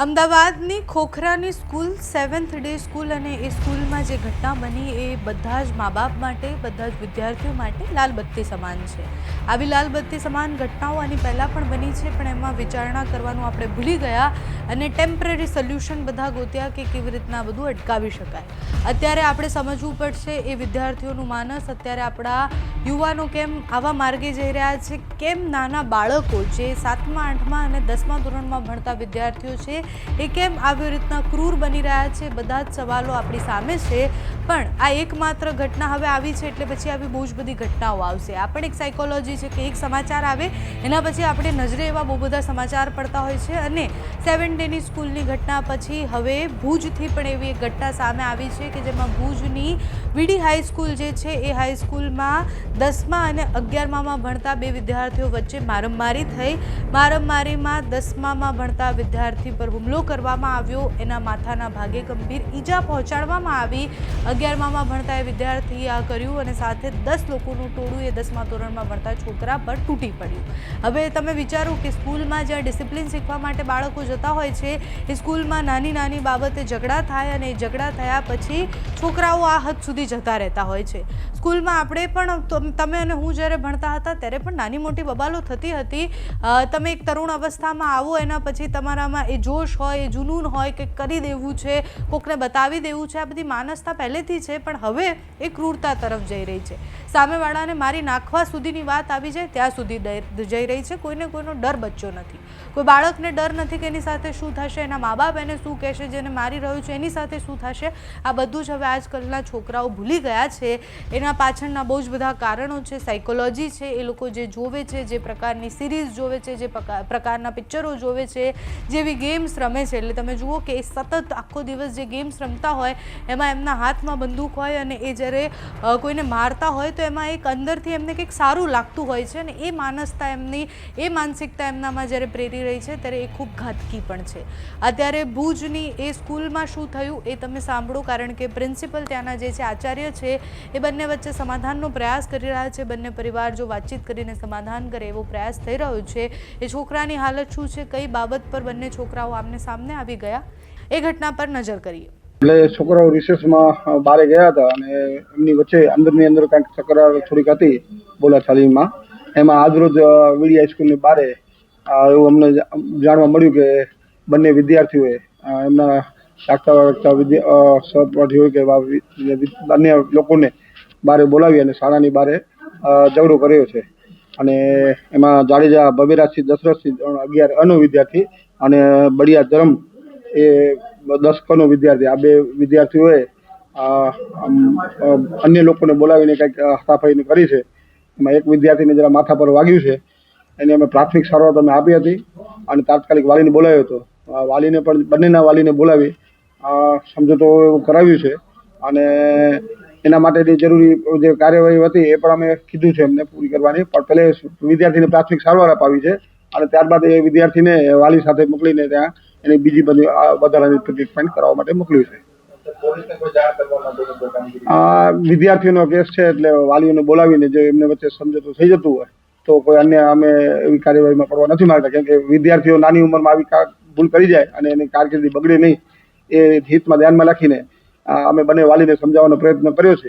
અમદાવાદની ખોખરાની school seventh day school અને એ સ્કૂલમાં જે ઘટના બની એ બધા જ મા બાપ માટે, બધા જ વિદ્યાર્થીઓ માટે લાલબત્તી સમાન છે. આવી લાલબત્તી સમાન ઘટનાઓ આની પહેલાં પણ બની છે, પણ એમાં વિચારણા કરવાનું આપણે ભૂલી ગયા અને ટેમ્પરરી સોલ્યુશન બધા ગોત્યા કે કેવી રીતના બધું અટકાવી શકાય. અત્યારે આપણે સમજવું પડશે એ વિદ્યાર્થીઓનું માનસ, અત્યારે આપણા યુવાનો કેમ આવા માર્ગે જઈ રહ્યા છે? કેમ નાના બાળકો જે સાતમા, આઠમા અને દસમા ધોરણમાં ભણતા વિદ્યાર્થીઓ છે, એ કેમ આવી રીતના ક્રૂર બની રહ્યા છે? બધા જ સવાલો આપણી સામે છે. પણ આ એકમાત્ર ઘટના હવે આવી છે, એટલે પછી આવી બહુ જ બધી ઘટનાઓ આવશે. આ પણ એક સાયકોલોજી છે કે એક સમાચાર આવે, એના પછી આપણે નજરે એવા બહુ બધા સમાચાર પડતા હોય છે. અને સેવન ડેની સ્કૂલની ઘટના પછી હવે ભુજથી પણ એવી એક ઘટના સામે આવી છે કે જેમાં ભુજની વીડી હાઈસ્કૂલ જે છે, એ હાઈસ્કૂલમાં દસમા અને અગિયારમામાં ભણતા બે વિદ્યાર્થીઓ વચ્ચે મારમારી થઈ. મારમારીમાં દસમામાં ભણતા વિદ્યાર્થી પર હુમલો કરવામાં આવ્યો. એના માથાના ભાગે ગંભીર ઈજા પહોંચાડવામાં આવી. અગિયારમામાં ભણતા એ વિદ્યાર્થીએ આ કર્યું અને સાથે દસ લોકોનું ટોળું એ દસમા ધોરણમાં ભણતા છોકરા પર તૂટી પડ્યું. હવે તમે વિચારો કે સ્કૂલમાં જ્યાં ડિસિપ્લિન શીખવા માટે બાળકો જતા હોય છે, એ સ્કૂલમાં નાની નાની બાબતે ઝઘડા થાય અને એ ઝઘડા થયા પછી છોકરાઓ આ હદ સુધી જતા રહેતા હોય છે. સ્કૂલમાં આપણે પણ તમ- અને હું જ્યારે ભણતા હતા ત્યારે પણ નાની મોટી બબાલો થતી હતી. તમે એક તરુણ અવસ્થામાં આવો, એના પછી તમારામાં એ જોશ હોય, એ જુનૂન હોય કે કરી દેવું છે, કોકને બતાવી દેવું છે, આ બધી માનસતા પહેલેથી છે, પણ હવે એ ક્રૂરતા તરફ જઈ રહી છે. સામેવાળાને મારી નાખવા સુધીની વાત આવી જાય, ત્યાં સુધી જઈ રહી છે. કોઈને કોઈનો ડર બચ્યો નથી. કોઈ બાળકને ડર નથી કે એની સાથે શું થશે, એના મા બાપ એને શું કહેશે, જેને મારી રહ્યું છે, એની સાથે શું થશે, આ બધું જ હવે આજકાલના છોકરાઓ ભૂલી ગયા છે. એના પાછળના બહુ જ બધા કારણો છે સાયકોલોજી છે, એ લોકો જે જોવે છે, જે પ્રકારની સિરીઝ જોવે છે, જે પ્રકા- પ્રકારના પિક્ચરો જોવે છે, જેવી ગેમ્સ રમે છે. એટલે તમે જુઓ કે એ સતત આખો દિવસ જે ગેમ્સ રમતા હોય, એમાં એમના હાથમાં બંદૂક હોય અને એ જ્યારે કોઈને મારતા હોય, તો એમાં એક અંદરથી એમને કંઈક સારું લાગતું હોય છે અને એ માનસતા એમની, એ માનસિકતા એમનામાં જ્યારે પ્રેરી રહી છે, ત્યારે એ ખૂબ ઘાતકી પણ છે. અત્યારે ભુજની એ સ્કૂલમાં શું થયું એ તમે સાંભળો, કારણ કે પ્રિન્સિપલ ત્યાંના જે છે, આચાર્ય છે, એ બંને વચ્ચે સમાધાનનો પ્રયાસ કરી રહ્યા છે. બંને પરિવાર જો વાતચીત કરીને સમાધાન કરે એવો પ્રયાસ થઈ રહ્યો છે. એ છોકરાની હાલત શું છે? કઈ બાબત પર બંને છોકરાઓ આમને સામને આવી ગયા? એ ઘટના પર નજર કરીએ. એટલે છોકરાઓ રિસેસમાં બહાર ગયા હતા અને એમની વચ્ચે અંદરની અંદર કાંઈક તકરાર થોડીક હતી બોલાચાલીમાં. એમાં આજરોજ વીડી હાઈસ્કૂલની બારે એવું અમને જાણવા મળ્યું કે બંને વિદ્યાર્થીઓએ એમના લાગતા વળગતા સહપાઠીઓ કે અન્ય લોકોને બારે બોલાવી અને શાળાની બારે ઝઘડો કર્યો છે. અને એમાં જાડેજા ભવ્યરાજસિંહ દશરથસિંહ સિંહ અગિયાર અનો વિદ્યાર્થી અને બળિયા ધરમ એ દસ કનો વિદ્યાર્થી. આ બે વિદ્યાર્થીઓએ અન્ય લોકોને બોલાવીને કંઈક હસ્તાફાઈને કરી છે. એમાં એક વિદ્યાર્થીને જરા માથા પર વાગ્યું છે. એને અમે પ્રાથમિક સારવાર અમે આપી હતી અને તાત્કાલિક વાલીને બોલાવ્યો હતો. વાલીને પણ, બંનેના વાલીને બોલાવી સમજો તો કરાવ્યું છે. અને એના માટેની જરૂરી જે કાર્યવાહી હતી એ પણ અમે કીધું છે એમને પૂરી કરવાની. પણ પહેલે વિદ્યાર્થીને પ્રાથમિક સારવાર અપાવી છે અને ત્યારબાદ એ વિદ્યાર્થીને વાલી સાથે મોકલીને ત્યાં એની બીજી બધી વધારાની ટ્રીટમેન્ટ કરાવવા માટે મોકલ્યું છે. આ વિદ્યાર્થીઓનો કેસ છે એટલે વાલીઓને બોલાવીને જો એમને વચ્ચે સમજૂતું થઈ જતું હોય તો કોઈ અન્ય અમે એવી કાર્યવાહીમાં પડવા નથી માંગતા. કેમ કે વિદ્યાર્થીઓ નાની ઉંમરમાં આવી ભૂલ કરી જાય અને એની કારકિર્દી બગડે નહીં એ હિતમાં ધ્યાનમાં રાખીને અમે બંને વાલીને સમજાવવાનો પ્રયત્ન કર્યો છે.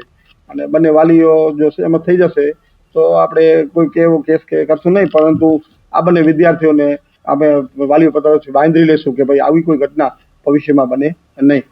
અને બંને વાલીઓ જો સહેમત થઈ જશે, તો આપણે કોઈ એવો કેસ કે કરશું નહીં, પરંતુ આ બંને વિદ્યાર્થીઓને અમે વાલીઓ તરફથી બાંધી લેશું કે ભાઈ આવી કોઈ ઘટના ભવિષ્યમાં બને નહીં.